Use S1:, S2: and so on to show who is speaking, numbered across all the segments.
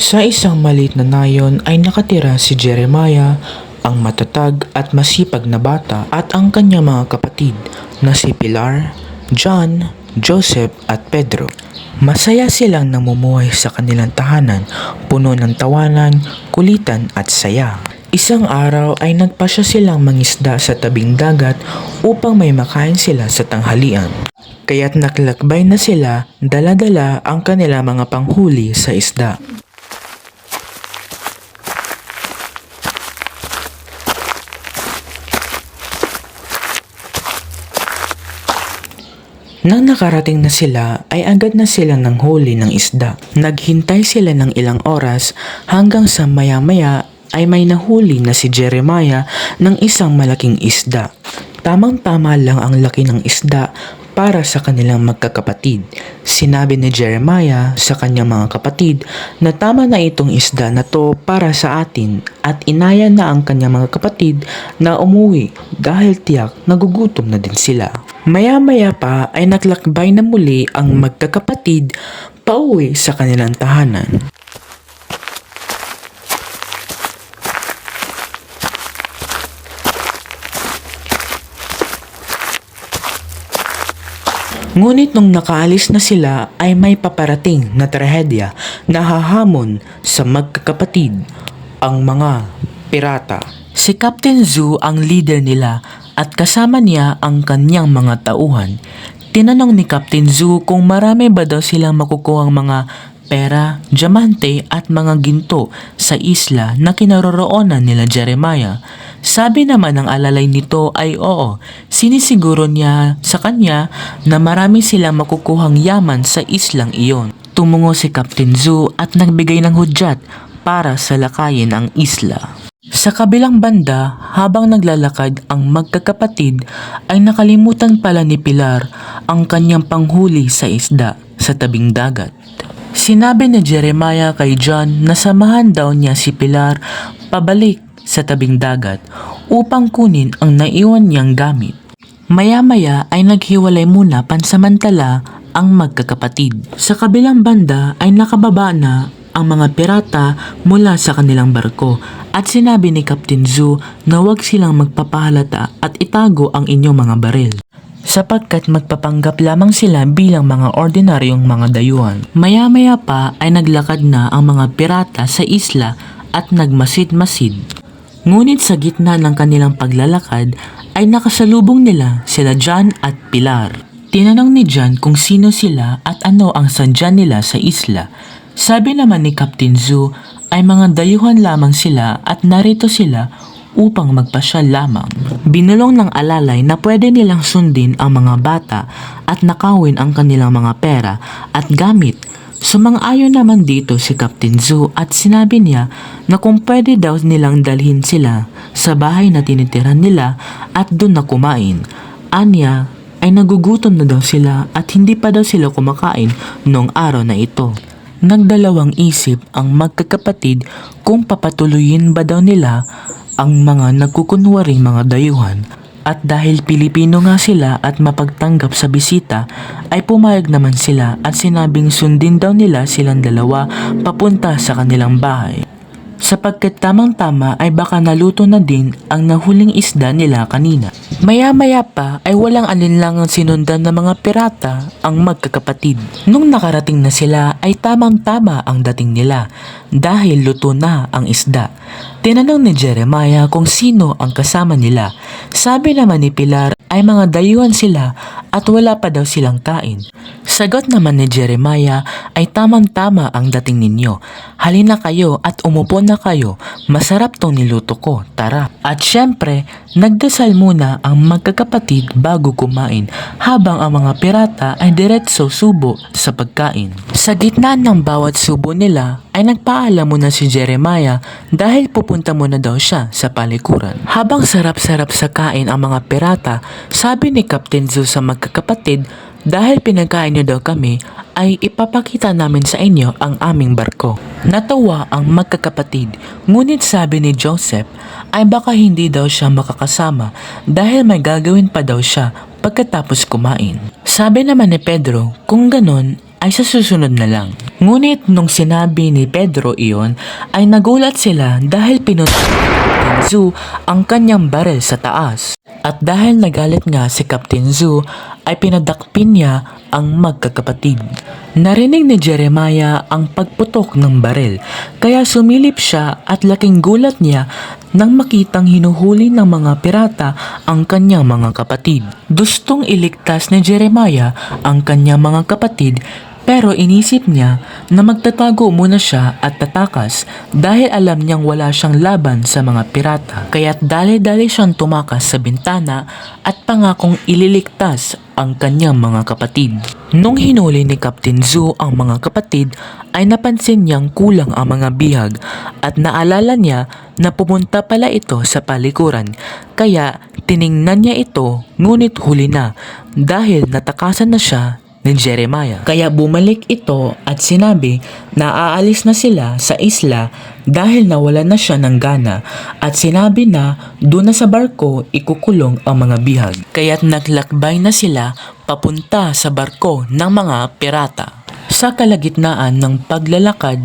S1: Sa isang maliit na nayon ay nakatira si Jeremiah, ang matatag at masipag na bata at ang kanyang mga kapatid na si Pilar, John, Joseph at Pedro. Masaya silang namumuhay sa kanilang tahanan, puno ng tawanan, kulitan at saya. Isang araw ay nagpasya silang mangisda sa tabing dagat upang may makain sila sa tanghalian. Kaya't naglakbay na sila, dala-dala ang kanilang mga panghuli sa isda. Nang nakarating na sila ay agad na sila ng huli ng isda. Naghintay sila ng ilang oras hanggang sa maya-maya ay may nahuli na si Jeremiah ng isang malaking isda. Tamang-tama lang ang laki ng isda para sa kanilang magkakapatid. Sinabi ni Jeremiah sa kanyang mga kapatid na tama na itong isda na to para sa atin at inaya na ang kanyang mga kapatid na umuwi dahil tiyak nagugutom na din sila. Maya-maya pa ay naglakbay na muli ang magkakapatid pauwi sa kanilang tahanan. Ngunit nung nakaalis na sila ay may paparating na trahedya na hahamon sa magkakapatid, ang mga pirata. Si Captain Zoo ang leader nila at kasama niya ang kanyang mga tauhan. Tinanong ni Captain Zoo kung marami ba daw silang makukuhang mga pera, diamante at mga ginto sa isla na kinaroroonan nila Jeremiah. Sabi naman ng alalay nito ay oo, sinisiguro niya sa kanya na marami silang makukuhang yaman sa islang iyon. Tumungo si Captain Zoo at nagbigay ng hudyat para sa lakayin ang isla. Sa kabilang banda, habang naglalakad ang magkakapatid, ay nakalimutan pala ni Pilar ang kanyang panghuli sa isda sa tabing dagat. Sinabi ni Jeremiah kay John na samahan daw niya si Pilar pabalik sa tabing dagat upang kunin ang naiwan niyang gamit. Maya-maya ay naghiwalay muna pansamantala ang magkakapatid. Sa kabilang banda ay nakababa na ang mga pirata mula sa kanilang barko at sinabi ni Captain Zoo na huwag silang magpapahalata at itago ang inyong mga baril sapagkat magpapanggap lamang sila bilang mga ordinaryong mga dayuhan. Maya-maya pa ay naglakad na ang mga pirata sa isla at nagmasid-masid. Ngunit sa gitna ng kanilang paglalakad ay nakasalubong nila sila John at Pilar. Tinanong ni John kung sino sila at ano ang sadya nila sa isla. Sabi naman ni Captain Zoo ay mga dayuhan lamang sila at narito sila upang magpasyal lamang. Binulong ng alalay na pwede nilang sundin ang mga bata at nakawin ang kanilang mga pera at gamit. Sumang-ayon naman dito si Captain Zoo at sinabi niya na kung pwede daw nilang dalhin sila sa bahay na tinitiran nila at doon na kumain. Anya ay nagugutom na daw sila at hindi pa daw sila kumakain noong araw na ito. Nagdalawang isip ang magkakapatid kung papatuloyin ba daw nila ang mga nagkukunwaring mga dayuhan at dahil Pilipino nga sila at mapagtanggap sa bisita ay pumayag naman sila at sinabing sundin daw nila silang dalawa papunta sa kanilang bahay. Sapagkat tamang-tama ay baka naluto na din ang nahuling isda nila kanina. Maya-maya pa ay walang alinlangang sinundan ng mga pirata ang magkakapatid. Nung nakarating na sila ay tamang-tama ang dating nila dahil luto na ang isda. Tinanong ni Jeremiah kung sino ang kasama nila. Sabi naman ni Pilar ay mga dayuhan sila at wala pa daw silang kain. Sagot naman ni Jeremiah ay tamang-tama ang dating ninyo. Halina kayo at umupo na kayo. Masarap tong niluto ko. Tara. At syempre, nagdasal muna ang magkakapatid bago kumain habang ang mga pirata ay diretso subo sa pagkain. Sa gitna ng bawat subo nila ay nagpaalam muna si Jeremiah dahil pupunta muna daw siya sa palikuran. Habang sarap-sarap sa kain ang mga pirata, sabi ni Captain Zoo sa magkakapatid dahil pinagkain niyo daw kami, ay ipapakita namin sa inyo ang aming barko. Natawa ang magkakapatid, ngunit sabi ni Joseph ay baka hindi daw siya makakasama dahil may gagawin pa daw siya pagkatapos kumain. Sabi naman ni Pedro, kung ganon ay sa susunod na lang. Ngunit nung sinabi ni Pedro iyon ay nagulat sila dahil Zu ang kanyang barel sa taas. At dahil nagalit nga si Captain Zu ay pinadakpin niya ang magkakapatid. Narinig ni Jeremiah ang pagputok ng barel kaya sumilip siya at laking gulat niya nang makitang hinuhuli ng mga pirata ang kanyang mga kapatid. Gustong iligtas ni Jeremiah ang kanyang mga kapatid pero inisip niya na magtatago muna siya at tatakas dahil alam niyang wala siyang laban sa mga pirata. Kaya't dali-dali siyang tumakas sa bintana at pangakong ililigtas ang kanyang mga kapatid. Nung hinuli ni Captain Zu ang mga kapatid ay napansin niyang kulang ang mga bihag at naalala niya na pumunta pala ito sa palikuran kaya tiningnan niya ito ngunit huli na dahil natakasan na siya ni Jeremiah. Kaya bumalik ito at sinabi na aalis na sila sa isla dahil nawalan na siya ng gana at sinabi na doon na sa barko ikukulong ang mga bihag. Kaya't naglakbay na sila papunta sa barko ng mga pirata. Sa kalagitnaan ng paglalakad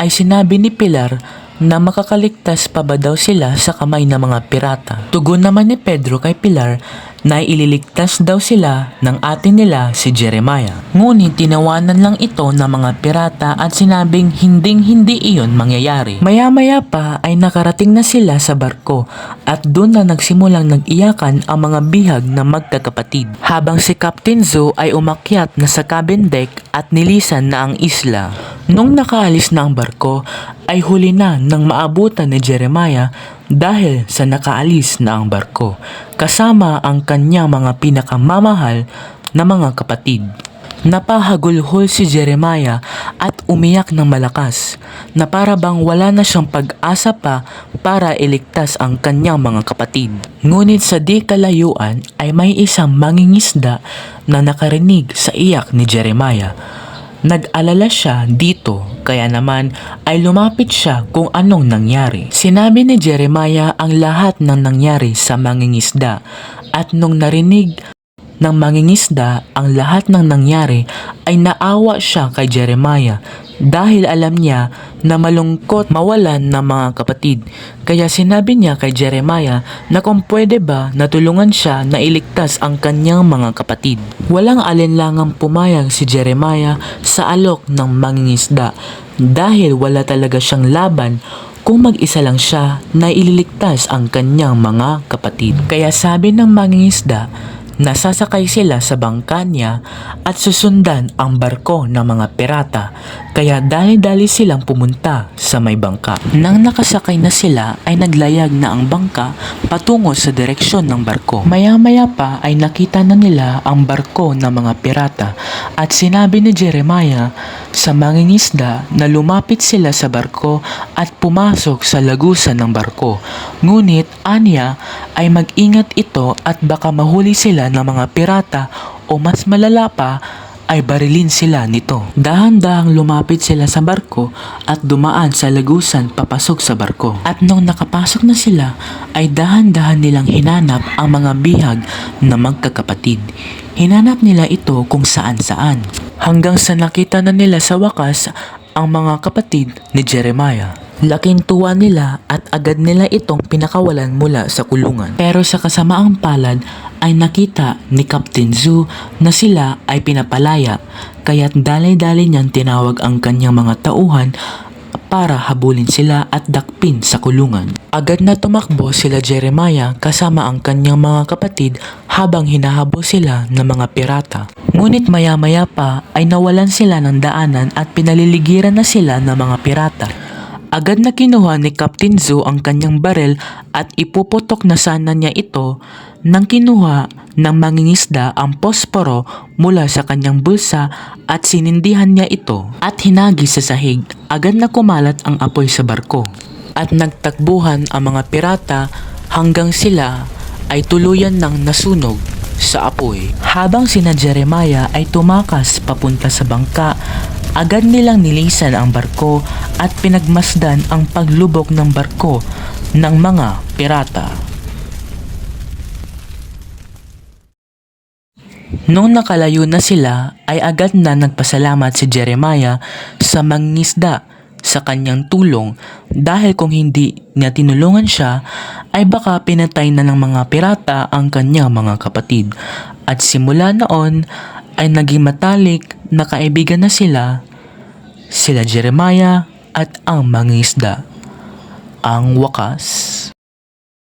S1: ay sinabi ni Pilar na makakaligtas pa ba daw sila sa kamay ng mga pirata. Tugon naman ni Pedro kay Pilar na ililigtas daw sila ng atin nila si Jeremiah. Ngunit tinawanan lang ito ng mga pirata at sinabing hinding hindi iyon mangyayari. Maya-maya pa ay nakarating na sila sa barko at doon na nagsimulang nag-iyakan ang mga bihag na magkakapatid. Habang si Captain Zo ay umakyat na sa cabin deck at nilisan na ang isla. Nung nakaalis na ang barko ay huli na ng maabutan ni Jeremiah dahil sa nakaalis na ang barko kasama ang kanyang mga pinakamamahal na mga kapatid. Napahagulhol si Jeremiah at umiyak ng malakas na para bang wala na siyang pag-asa pa para iligtas ang kanyang mga kapatid. Ngunit sa di kalayuan ay may isang mangingisda na nakarinig sa iyak ni Jeremiah. Nag-alala siya dito kaya naman ay lumapit siya kung anong nangyari. Sinabi ni Jeremiah ang lahat ng nangyari sa mangingisda at nung narinig ng mangingisda ang lahat ng nangyari ay naawa siya kay Jeremiah dahil alam niya na malungkot mawalan ng mga kapatid. Kaya sinabi niya kay Jeremiah na kung pwede ba natulungan siya na iligtas ang kanyang mga kapatid. Walang alinlangang pumayag si Jeremiah sa alok ng mangingisda dahil wala talaga siyang laban kung mag-isa lang siya na ililigtas ang kanyang mga kapatid. Kaya sabi ng mangingisda Nasasakay sila sa bangka niya at susundan ang barko ng mga pirata kaya dali-dali silang pumunta sa may bangka. Nang nakasakay na sila ay naglayag na ang bangka patungo sa direksyon ng barko. Maya-maya pa ay nakita na nila ang barko ng mga pirata at sinabi ni Jeremiah sa mangingisda na lumapit sila sa barko at pumasok sa lagusan ng barko. Ngunit anya ay mag-ingat ito at baka mahuli sila ng mga pirata o mas malala pa ay barilin sila nito. Dahan-dahang lumapit sila sa barko at dumaan sa lagusan papasok sa barko. At nung nakapasok na sila ay dahan-dahan nilang hinanap ang mga bihag na magkakapatid. Hinanap nila ito kung saan-saan. Hanggang sa nakita na nila sa wakas ang mga kapatid ni Jeremiah. Laking tuwa nila at agad nila itong pinakawalan mula sa kulungan. Pero sa kasamaang palad ay nakita ni Captain Zu na sila ay pinapalaya kaya't dali-dali niyang tinawag ang kanyang mga tauhan para habulin sila at dakpin sa kulungan. Agad na tumakbo sila Jeremiah kasama ang kanyang mga kapatid habang hinahabol sila ng mga pirata. Ngunit maya-maya pa ay nawalan sila ng daanan at pinaliligiran na sila ng mga pirata. Agad na kinuha ni Captain Zu ang kanyang barel at ipuputok na sana niya ito nang kinuha ng mangingisda ang posporo mula sa kanyang bulsa at sinindihan niya ito at hinagi sa sahig. Agad na kumalat ang apoy sa barko at nagtakbuhan ang mga pirata hanggang sila ay tuluyan ng nasunog sa apoy. Habang sina Jeremiah ay tumakas papunta sa bangka, agad nilang nilisan ang barko at pinagmasdan ang paglubog ng barko ng mga pirata. Nung nakalayo na sila ay agad na nagpasalamat si Jeremiah sa mangisda sa kanyang tulong dahil kung hindi niya tinulungan siya ay baka pinatay na ng mga pirata ang kanyang mga kapatid. At simula noon ay naging matalik na kaibigan na sila, sila Jeremiah at ang mangisda. Ang wakas